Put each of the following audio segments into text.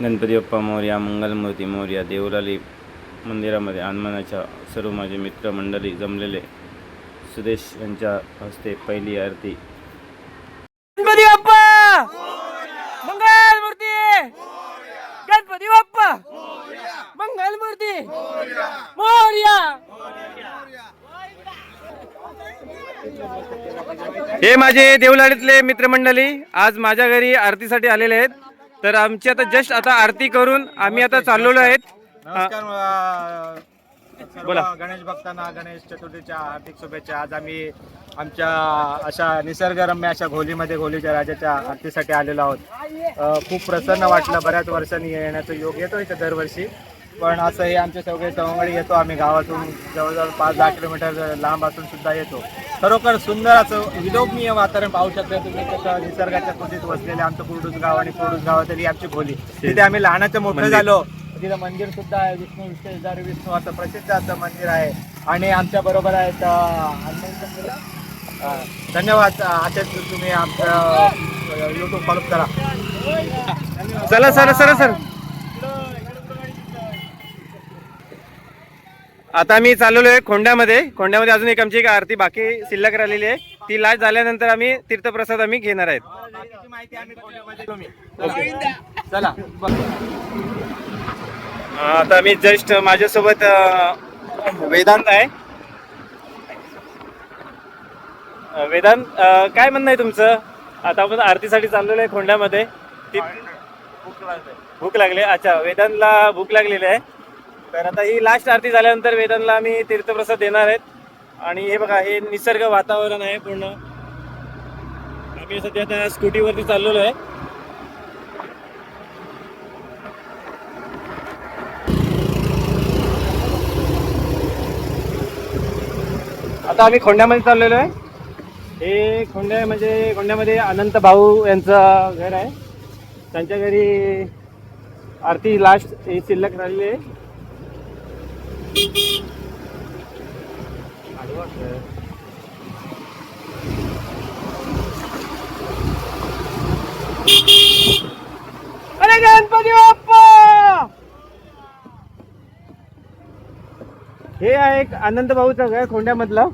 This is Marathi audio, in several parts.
गणपती बाप्पा मोर्या मंगलमूर्ती मोर्या देवलाली मंदिरामध्ये आगमनाच्या सर्व माझे मित्रमंडळी जमलेले सुदेश यांच्या हस्ते पहिली आरती. गणपती बाप्पा मंगल मूर्ती गणपती बाप्पा मंगल मूर्ती मोर्या! हे माझे देवलाडीतले मित्रमंडळी आज माझ्या घरी आरतीसाठी आलेले आहेत. तर आमची आता जस्ट आता आरती करून आम्ही आता चाललेलो आहेत. बोला. गणेश भक्तांना गणेश चतुर्थीच्या हार्दिक शुभेच्छा. आज आम्ही आमच्या अशा निसर्गरम्य अशा घोलीमध्ये घोलीच्या राजाच्या आरतीसाठी आलेलो आहोत. खूप प्रसन्न वाटलं बऱ्याच वर्षांनी येण्याचा योग येतो इथं दरवर्षी. पण असं हे आमचे सगळे सवंगडी येतो. आम्ही गावातून जवळजवळ पाच दहा किलोमीटर लांब असून सुद्धा येतो. खरोखर सुंदर असं विलोभनीय वातावरण पाहू शकता तुम्ही. कसं निसर्गाच्या कुशीत वसलेले आमचं कुर्डूस गाव आणि कुर्डूस गावातली आमची खोली. तिथे आम्ही लहानाचं मोठं झालो. तिथं मंदिर सुद्धा आहे. विष्णू शेजारी विष्णू असं प्रसिद्ध असं मंदिर आहे. आणि आमच्या बरोबर आहेत धन्यवाद असेच तुम्ही आमचं युट्यूब फॉलो करा. चला सर सर सर. आता आम्ही चाललेलो आहे खोंड्यामध्ये. खोंड्यामध्ये अजून एक आमची एक आरती बाकी शिल्लक राहिलेली आहे. ती लास्ट झाल्यानंतर आम्ही तीर्थप्रसाद आम्ही घेणार आहेत. चला आता मी जस्ट माझ्यासोबत वेदांत आहे. वेदांत काय म्हणणं आहे तुमचं? आता आपण आरतीसाठी चाललेलो आहे खोंड्यामध्ये. ती भूक लागली. अच्छा वेदांतला भूक लागलेली आहे. तर आता ही लास्ट आरती झाल्यानंतर वेदांना आम्ही तीर्थप्रसाद देणार आहेत. आणि हे बघा हे निसर्ग वातावरण आहे पूर्ण. आम्ही सध्या त्या स्कूटीवरती चाललेलो आहे. आता आम्ही खोंड्यामध्ये चाललेलो आहे. हे खोंड्या म्हणजे खोंड्यामध्ये अनंत भाऊ यांचं घर आहे. त्यांच्या घरी आरती लास्ट हे शिल्लक राहिलेली आहे. अरे गणपती बाप्पा! हे आहे एक आनंद भाऊचं घर खोंड्यामधलं.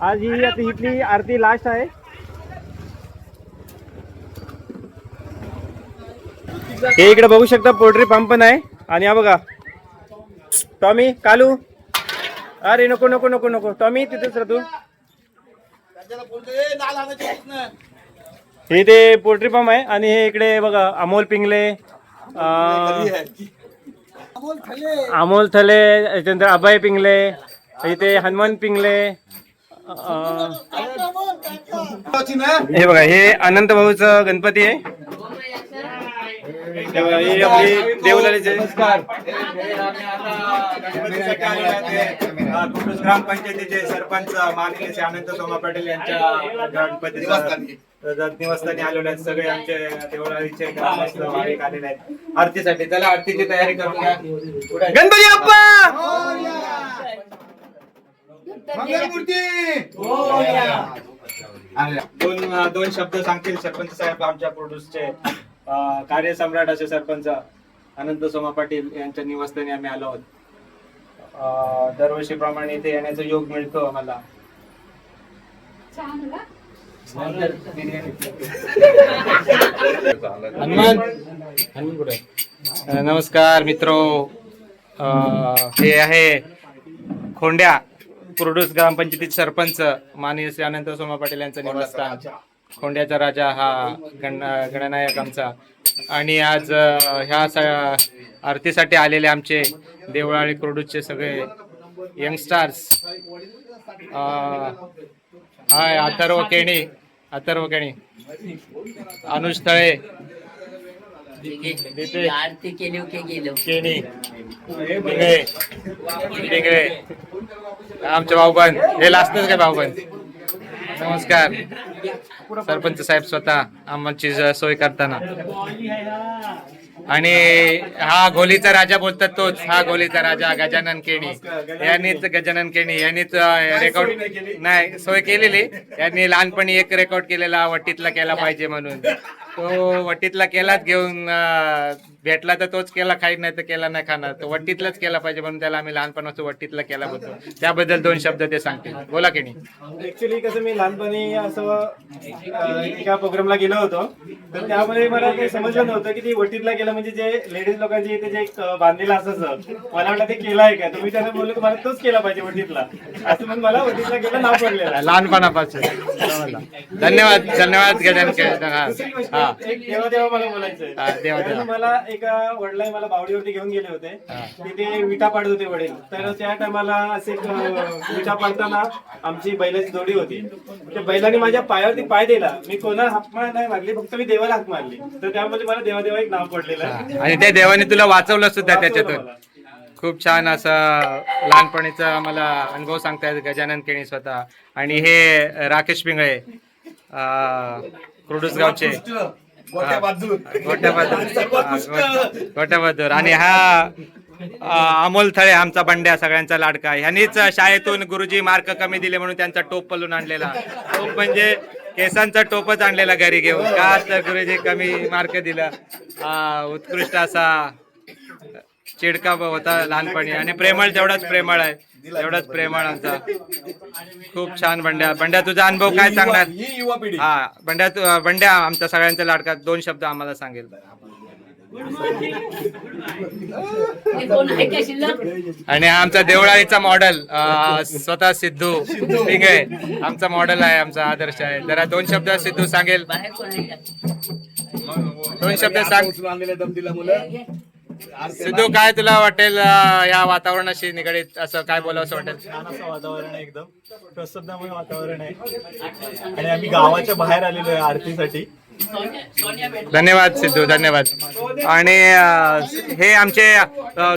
आज ही आता इथली आरती लास्ट आहे. हे इकडे बघू शकता पोल्ट्री पंप पण आहे. आणि हा बघा टॉमी कालू. अरे नको नको नको नको. टॉमी तिथेच राहतो हे ते पोल्ट्री पंप आहे आणि हे इकडे बघा अमोल पिंगले अमोल थले त्याच्यानंतर अभय पिंगले इथे हनुमान पिंगले हे बघा हे अनंत भाऊचं गणपती आहे. हे हे आपली कुंडूस ग्रामपंचायतीचे सरपंच माननीय श्री अनंत सोमा पाटील यांच्या गणपती निवासस्थानी आलेले आहेत. सगळे आमचे देवळालीचे ग्रामस्थ भाविक आलेले आहेत. आरतीसाठी चला आरतीची तयारी करून घ्या. पुढे. गणपती बाप्पा! दोन दोन शब्द सांगतील सरपंच साहेब आमच्या प्रोड्यूसचे कार्यसम्राट असे सरपंच अनंत सोमा पाटील यांच्या निवासस्थानी आम्ही आलो आहोत. अं, दरवर्षीप्रमाणे इथे येण्याचा योग मिळतो आम्हाला? नमस्कार मित्रो. अं, हे आहे खोंड्या कुर्डूस ग्रामपंचायतीचे सरपंच माननीय श्री अनंत सोमा पाटील यांचं निवासस्थान. खोंड्याचा राजा हा गण गणनायक आमचा. आणि आज ह्या स- आरतीसाठी आलेले आमचे देवळाळी क्रोडूचे सगळे यंगस्टार्स. हाय अथर्व केणी अथर्व केणी. अनुज तळे. आरती केली केणी आमचे भाऊबंद. हे लास्टच काय भाऊबंद? नमस्कार. सरपंच साहेब स्वतः आम्हाची सोय करताना. आणि हा गोलीचा राजा बोलतात तोच. हा गोलीचा राजा गजानन केणी. यांनीच गजानन केणी यांनीच रेकॉर्ड नाही सोय केलेली. यांनी लहानपणी एक रेकॉर्ड केलेला वट्टीतला केला पाहिजे म्हणून. तो वट्टीतला केलाच घेऊन अं, भेटला तर तोच केला खाईत नाही तर केला नाही खाणार. तो वट्टीतलाच केला पाहिजे म्हणून त्याला आम्ही लहानपणापासून वट्टीतला केला बोलतो त्याबद्दल दोन शब्द ते सांगतील. बोला केणी ऍक्च्युली कसं मी लहानपणी असं अं, एका प्रोग्रामला गेलो होतो. तर त्यामध्ये मला ते समजलं नव्हतं की ती वटीतला गेलं म्हणजे जे लेडीज लोकांची इथे जे एक अं, बांधलेलं असायचं मला वाटलं ते केलं आहे का? तुम्ही त्यांना बोललो तुम्हाला तोच केला पाहिजे वटीतला. असं म्हणून मला वटीतला गेलं नाव पडलेलं आहे. लहानपणापासून. धन्यवाद धन्यवाद गजानन हा. हा. देवा मला बोलायचंय. हा. कारण मला एका वडिलांनी मला बावडीवरती घेऊन गेले होते. तिथे विटा पाडत होते वडील. तर त्या टायमाला असे एक, अं, विटा पाडताना आमची बैलाची जोडी होती. त्या बैलाने माझ्या पायावरती पाय दिला. मी कोणा हाक मार नाही मारली फक्त मी देवाला हाक मारली. तर त्यामध्ये मला देवा देवा एक नाव पडलेलं आहे. आणि त्या देवाने तुला वाचवलं सुद्धा त्याच्यातून. खूप छान असं लहानपणीचा आम्हाला अनुभव सांगतायत गजानन केणी स्वतः. आणि हे राकेश पिंगळे अं, कुर्डूस गावचे. गोट्या बहादूर. आणि हा अमोल थळे आमचा बंड्या सगळ्यांचा लाडका. ह्यांनीच शाळेतून गुरुजी मार्क कमी दिले म्हणून त्यांचा टोप पलून आणलेला. टोप म्हणजे केसांचा टोपच आणलेला घरी घेऊन. का तर गुरुजी कमी मार्क दिला. उत्कृष्ट असा चिडका होता लहानपणी आणि प्रेमळ तेवढाच प्रेमळ आहे. तेवढाच प्रेमळ आमचा. खूप छान बंड्या. बंड्या तुझा अनुभव काय सांगणार? हा बंड्या तू- बंड्या आमचा सगळ्यांचा लाडका दोन शब्द आम्हाला सांगेल. आणि हा आमचा देवळालीचा मॉडेल स्वतः सिद्धू. पिंगळे आमचा मॉडेल आहे आमचा आदर्श आहे. जरा दोन शब्द सिद्धू सांगेल? दोन शब्द सांग. सिद्धू काय तुला वाटेल अं, या वातावरणाशी निगडीत? असं काय बोलावं असं वाटेल? छान असं वातावरण आहे एकदम. प्रसन्नमय वातावरण आहे. आणि आम्ही गावाच्या बाहेर आलेलो आहे आरतीसाठी. धन्यवाद सिद्धू धन्यवाद. आणि हे आमचे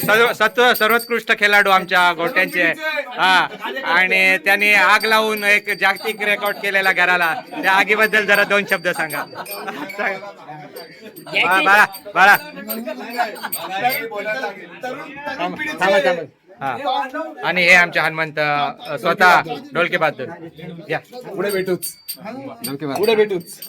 सर्व सत्व सर्वोत्कृष्ट खेळाडू आमच्या गोट्यांचे. हा आणि त्यांनी आग लावून एक जागतिक रेकॉर्ड केलेला घराला. त्या आगीबद्दल जरा दोन शब्द सांगा. बाळा बाळा. बाळा थांबा, थांबा. हा. आणि हे आमचे हनुमंत स्वतः ढोलके बहादूर या. पुढे भेटूच. पुढे भेटूच.